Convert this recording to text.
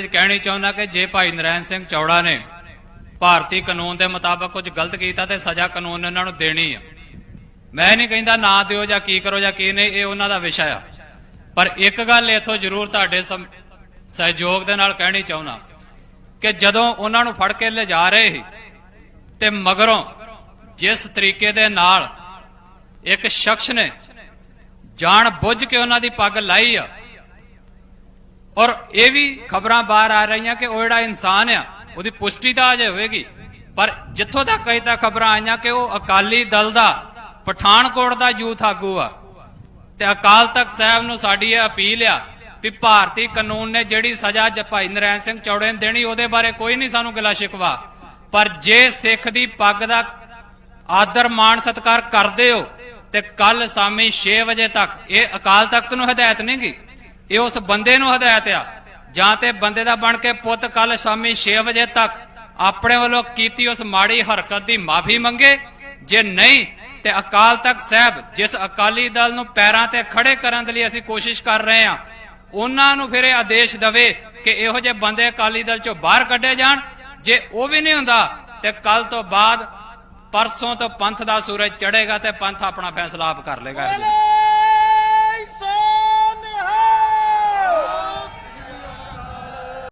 ਕਹਿਣੀ ਚਾਹੁੰਦਾ ਕਿ ਜੇ ਭਾਈ ਨਰੈਣ ਸਿੰਘ ਚੌੜਾ ਨੇ ਭਾਰਤੀ ਕਾਨੂੰਨ ਦੇ ਮੁਤਾਬਕ ਕੁਝ ਗਲਤ ਕੀਤਾ ਤੇ ਸਜ਼ਾ ਕਾਨੂੰਨ ਨੇ ਉਹਨਾਂ ਨੂੰ ਦੇਣੀ ਆ। ਮੈਂ ਨਹੀਂ ਕਹਿੰਦਾ ਨਾ ਦਿਓ ਜਾਂ ਕੀ ਕਰੋ ਜਾਂ ਕੀ ਨਹੀਂ, ਇਹ ਉਹਨਾਂ ਦਾ ਵਿਸ਼ਾ ਆ। ਪਰ ਇੱਕ ਗੱਲ ਇਥੋਂ ਜ਼ਰੂਰ ਤੁਹਾਡੇ ਸਹਿਯੋਗ ਦੇ ਨਾਲ ਕਹਿਣੀ ਚਾਹੁੰਦਾ ਕਿ ਜਦੋਂ ਉਹਨਾਂ ਨੂੰ ਫੜ ਕੇ ਲਿਜਾ ਰਹੇ ਸੀ ਤੇ ਮਗਰੋਂ ਜਿਸ ਤਰੀਕੇ ਦੇ ਨਾਲ ਇੱਕ ਸ਼ਖਸ ਨੇ ਜਾਣ ਬੁੱਝ ਕੇ ਉਹਨਾਂ ਦੀ ਪੱਗ ਲਾਈ ਆ ਔਰ ਇਹ ਵੀ ਖਬਰਾਂ ਬਾਹਰ ਆ ਰਹੀਆਂ ਕਿ ਉਹ ਜਿਹੜਾ ਇਨਸਾਨ ਆ, ਉਹਦੀ ਪੁਸ਼ਟੀ ਤਾਂ ਅਜੇ ਹੋਵੇਗੀ। ਪਰ ਜਿੱਥੋਂ ਤੱਕ ਅਜੇ ਤੱਕ ਖਬਰਾਂ ਆਈਆਂ ਕਿ ਉਹ ਅਕਾਲੀ ਦਲ ਦਾ, ਪਠਾਨਕੋਟ ਦਾ ਯੂਥ ਆਗੂ ਆ। ਤੇ ਅਕਾਲ ਤਖਤ ਸਾਹਿਬ ਨੂੰ ਸਾਡੀ ਇਹ ਅਪੀਲ ਆ ਵੀ ਭਾਰਤੀ ਕਾਨੂੰਨ ਨੇ ਜਿਹੜੀ ਸਜ਼ਾ ਭਾਈ ਨਰੈਣ ਸਿੰਘ ਚੌੜੇ ਨੂੰ ਦੇਣੀ, ਉਹਦੇ ਬਾਰੇ ਕੋਈ ਨਹੀਂ ਸਾਨੂੰ ਗਿਲਾ ਸ਼ਿਕਵਾ। ਪਰ ਜੇ ਸਿੱਖ ਦੀ ਪੱਗ ਦਾ ਆਦਰ, ਮਾਣ, ਸਤਕਾਰ ਕਰਦੇ ਹੋ, ਤੇ ਕੱਲ ਸ਼ਾਮੀ 6 ਵਜੇ ਤੱਕ ਇਹ ਅਕਾਲ ਤਖਤ ਨੂੰ ਹਦਾਇਤ ਨਹੀਂ ਗੀ। ਇਹ ਉਸ ਬੰਦੇ ਨੂੰ ਹਦਾਇਤ ਆ। ਜਾਂ ਤੇ ਬੰਦੇ ਦਾ ਬਣ ਕੇ ਪੁੱਤ ਕੱਲ ਸ਼ਾਮੀ 6 ਵਜੇ ਤੱਕ ਆਪਣੇ ਵੱਲੋਂ ਕੀਤੀ ਉਸ ਮਾੜੀ ਹਰਕਤ ਦੀ ਮਾਫੀ ਮੰਗੇ। ਜੇ ਨਹੀਂ, ਤੇ ਅਕਾਲ ਤਖਤ ਸਾਹਿਬ ਜਿਸ ਅਕਾਲੀ ਦਲ ਨੂੰ ਪੈਰਾਂ ਤੇ ਖੜੇ ਕਰਨ ਦੇ ਲਈ ਅਸੀਂ ਕੋਸ਼ਿਸ਼ ਕਰ ਰਹੇ ਹਾਂ, ਉਹਨਾਂ ਨੂੰ ਫਿਰ ਇਹ ਆਦੇਸ਼ ਦਵੇ ਕਿ ਇਹੋ ਜਿਹੇ ਬੰਦੇ ਅਕਾਲੀ ਦਲ ਚੋਂ ਬਾਹਰ ਕੱਢੇ ਜਾਣ। ਜੇ ਉਹ ਵੀ ਨਹੀਂ ਹੁੰਦਾ, ਤੇ ਕੱਲ ਤੋਂ ਬਾਅਦ ਪਰਸੋਂ ਤੋਂ ਪੰਥ ਦਾ ਸੂਰਜ ਚੜੇਗਾ ਤੇ ਪੰਥ ਆਪਣਾ ਫੈਸਲਾ ਆਪ ਕਰ ਲੇਗਾ